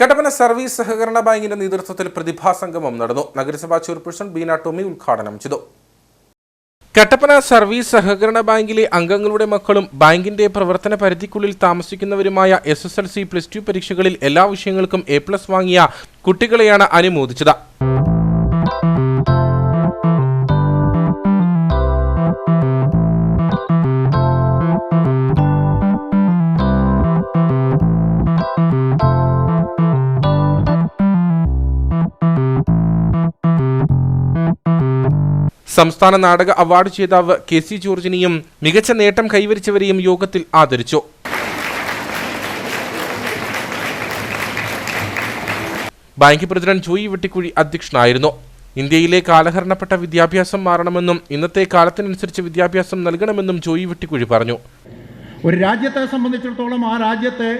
Kattappana service സഹകരണ ബാങ്കിന്റെ നേതൃത്വത്തിൽ പ്രതിഭാ സംഗമം നടന്നു. നഗരസഭാ ചെയർപേഴ്സൺ ബീന ടോമി ഉദ്ഘാടനം ചെയ്തു. കട്ടപ്പന സർവീസ് സഹകരണ ബാങ്കിലെ അംഗങ്ങളുടെ മക്കളും ബാങ്കിന്റെ പ്രവർത്തന പരിധിക്കുള്ളിൽ താമസിക്കുന്നവരുമായ S S L C plus two പരീക്ഷകളിൽ എല്ലാ വിഷയങ്ങൾക്കും എ പ്ലസ് വാങ്ങിയ കുട്ടികളെയാണ് അനുമോദിച്ചത്. സംസ്ഥാന നാടക അവാർഡ് ജേതാവ് കെ സി ജോർജിനെയും മികച്ച നേട്ടം കൈവരിച്ചവരെയും യോഗത്തിൽ ആദരിച്ചു. ബാങ്ക് പ്രസിഡന്റ് ജോയി വെട്ടിക്കുഴി അധ്യക്ഷനായിരുന്നു. ഇന്ത്യയിലെ കാലഹരണപ്പെട്ട വിദ്യാഭ്യാസം മാറണമെന്നും ഇന്നത്തെ കാലത്തിനനുസരിച്ച് വിദ്യാഭ്യാസം നൽകണമെന്നും ജോയി വെട്ടിക്കുഴി പറഞ്ഞു. ഒരു രാജ്യത്തെ സംബന്ധിച്ചിടത്തോളം ആ രാജ്യത്തെ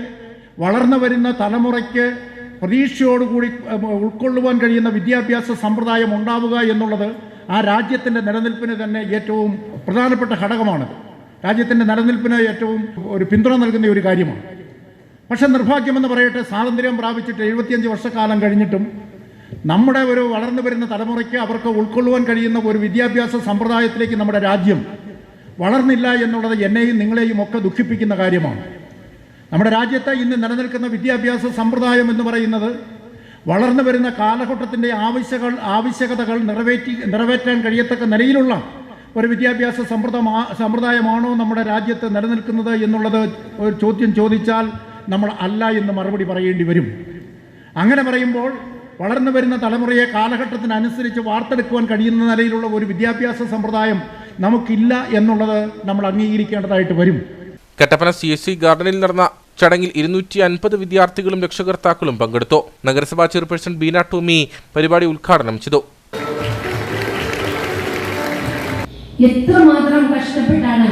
വളർന്നു വരുന്ന തലമുറയ്ക്ക് പ്രതീക്ഷയോടുകൂടി ഉൾക്കൊള്ളുവാൻ കഴിയുന്ന വിദ്യാഭ്യാസ സമ്പ്രദായം ഉണ്ടാവുക എന്നുള്ളത് ആ രാജ്യത്തിന്റെ നിലനിൽപ്പിന് തന്നെ ഏറ്റവും പ്രധാനപ്പെട്ട ഘടകമാണത്. രാജ്യത്തിന്റെ നിലനിൽപ്പിന് ഏറ്റവും ഒരു പിന്തുണ നൽകുന്ന ഒരു കാര്യമാണ്. പക്ഷേ നിർഭാഗ്യമെന്ന് പറയട്ടെ സ്വാതന്ത്ര്യം പ്രാപിച്ചിട്ട് എഴുപത്തിയഞ്ച് വർഷക്കാലം കഴിഞ്ഞിട്ടും നമ്മുടെ ഒരു വളർന്നു വരുന്ന തലമുറയ്ക്ക് അവർക്ക് ഉൾക്കൊള്ളുവാൻ കഴിയുന്ന ഒരു വിദ്യാഭ്യാസ സമ്പ്രദായത്തിലേക്ക് നമ്മുടെ രാജ്യം വളർന്നില്ല എന്നുള്ളത് എന്നെയും നിങ്ങളെയും ഒക്കെ ദുഃഖിപ്പിക്കുന്ന കാര്യമാണ്. നമ്മുടെ രാജ്യത്തെ ഇന്ന് നിലനിൽക്കുന്ന വിദ്യാഭ്യാസ സമ്പ്രദായം എന്ന് പറയുന്നത് വളർന്നു വരുന്ന കാലഘട്ടത്തിന്റെ ആവശ്യകൾ ആവശ്യകതകൾ നിറവേറ്റി നിറവേറ്റാൻ കഴിയത്തക്ക നിലയിലുള്ള ഒരു വിദ്യാഭ്യാസ സമ്പ്രദമാ സമ്പ്രദായമാണോ നമ്മുടെ രാജ്യത്ത് നിലനിൽക്കുന്നത് എന്നുള്ളത് ഒരു ചോദ്യം ചോദിച്ചാൽ നമ്മൾ അല്ല എന്ന് മറുപടി പറയേണ്ടി വരും. അങ്ങനെ പറയുമ്പോൾ വളർന്നു വരുന്ന തലമുറയെ കാലഘട്ടത്തിനനുസരിച്ച് വാർത്തെടുക്കുവാൻ കഴിയുന്ന നിലയിലുള്ള ഒരു വിദ്യാഭ്യാസ സമ്പ്രദായം നമുക്കില്ല എന്നുള്ളത് നമ്മൾ അംഗീകരിക്കേണ്ടതായിട്ട് വരും. കട്ടപ്പന സി എസ് സി ഗാർഡനിൽ നടന്ന ചടങ്ങിൽ ഇരുന്നൂറ്റി അൻപത് വിദ്യാർത്ഥികളും രക്ഷകർത്താക്കളും പങ്കെടുത്തു. നഗരസഭാ ചെയർപേഴ്സൺ ബീന ടോമി പരിപാടി ഉദ്ഘാടനം ചെയ്തു. എത്രമാത്രം കഷ്ടപ്പെട്ടാണ്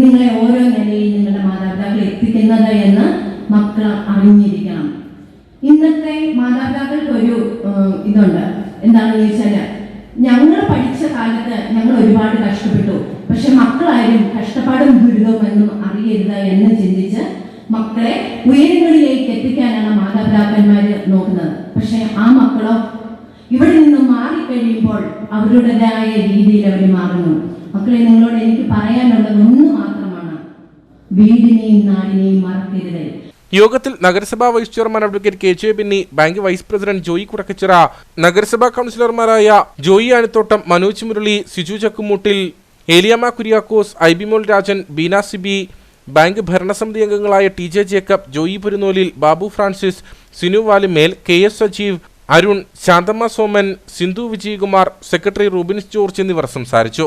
നിങ്ങളെ ഓരോ നിലയിൽ നിങ്ങളുടെ മാതാപിതാക്കൾ എത്തിക്കുന്നത് എന്ന് മക്കൾ അറിഞ്ഞിരിക്കണം. ഇന്നത്തെ മാതാപിതാക്കൾക്ക് ഒരു ഇതുണ്ട്. എന്താണെന്ന് ചോദിച്ചാൽ ഞങ്ങൾ പഠിച്ച കാലത്ത് ഞങ്ങൾ ഒരുപാട് കഷ്ടപ്പെട്ടു. പക്ഷെ മക്കളാരും കഷ്ടപ്പാടും ദുരിതവും എന്നും അറിയരുത് എന്ന് ചിന്തിച്ച് മക്കളെ ഉയരങ്ങളിലേക്ക് എത്തിക്കാനാണ് മാതാപിതാക്കന്മാര് നോക്കുന്നത്. പക്ഷെ ആ മക്കളോ ഇവിടെ നിന്ന് മാറിക്കഴിയുമ്പോൾ അവരുടേതായ രീതിയിൽ അവർ മാറുന്നു. മക്കളെ നിങ്ങളോട് എനിക്ക് പറയാനുള്ളത് ഒന്ന് മാത്രമാണ്. വീടിനെയും നാടിനെയും മറക്കരുത്. യോഗത്തിൽ നഗരസഭാ vice chairman advocate K J Binny bank vice president Joy Kudakkachira നഗരസഭാ കൗൺസിലർമാരായ ജോയി ആനത്തോട്ടം മനോജ് മുരളി സിജു ചക്കുമൂട്ടിൽ ഏലിയമ്മ കുര്യാക്കോസ് ഐബിമോൾ രാജൻ ബീന സിബി ബാങ്ക് ഭരണസമിതി അംഗങ്ങളായ T J Jacob Joy Purunolil Babu Francis Sinu Valimel K S Sajeev Arun Santhamma Soman Sindhu Vijayakumar secretary Rubins George എന്നിവർ സംസാരിച്ചു.